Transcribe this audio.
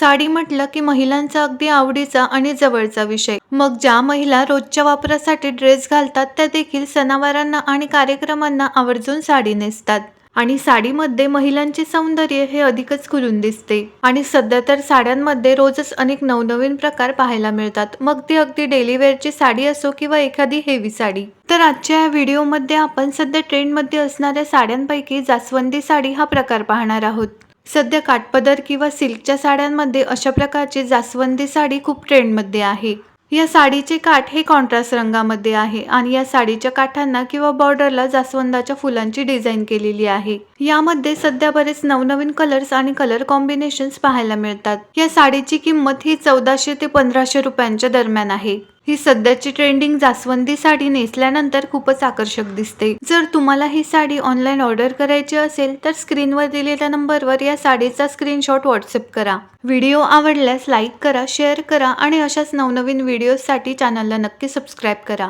साडी म्हटलं की महिलांचा अगदी आवडीचा आणि जवळचा विषय. मग ज्या महिला रोजच्या वापरासाठी ड्रेस घालतात त्या देखील सणावारांना आणि कार्यक्रमांना आवर्जून साडी नेसतात. आणि साडीमध्ये महिलांचे सौंदर्य हे अधिकच खुलून दिसते. आणि सध्या तर साड्यांमध्ये रोजच अनेक नवनवीन प्रकार पाहायला मिळतात. मग ती अगदी डेली वेअरची साडी असो किंवा एखादी हेवी साडी. तर आजच्या या व्हिडिओमध्ये आपण सध्या ट्रेंडमध्ये असणाऱ्या साड्यांपैकी जास्वंदी साडी हा प्रकार पाहणार आहोत. सध्या काठपदर किंवा सिल्कच्या साड्यांमध्ये अशा प्रकारची जास्वंदी साडी खूप ट्रेंडमध्ये आहे. या साडीचे काठ हे कॉन्ट्रास्ट रंगामध्ये आहे आणि या साडीच्या काठांना किंवा बॉर्डरला जास्वंदाच्या फुलांची डिझाईन केलेली आहे. यामध्ये सध्या बरेच नवनवीन कलर्स आणि कलर कॉम्बिनेशन्स पाहायला मिळतात. या साडीची किंमत ही चौदाशे ते पंधराशे रुपयांच्या दरम्यान आहे. ही सध्याची ट्रेंडिंग जास्वंदी साडी नेसल्यानंतर खूपच आकर्षक दिसते. जर तुम्हाला ही साडी ऑनलाईन ऑर्डर करायची असेल तर स्क्रीनवर दिलेल्या नंबरवर या साडीचा स्क्रीनशॉट व्हॉट्सअप करा. व्हिडिओ आवडल्यास लाईक करा शेअर करा आणि अशाच नवनवीन व्हिडिओसाठी चॅनलला नक्की सबस्क्राईब करा.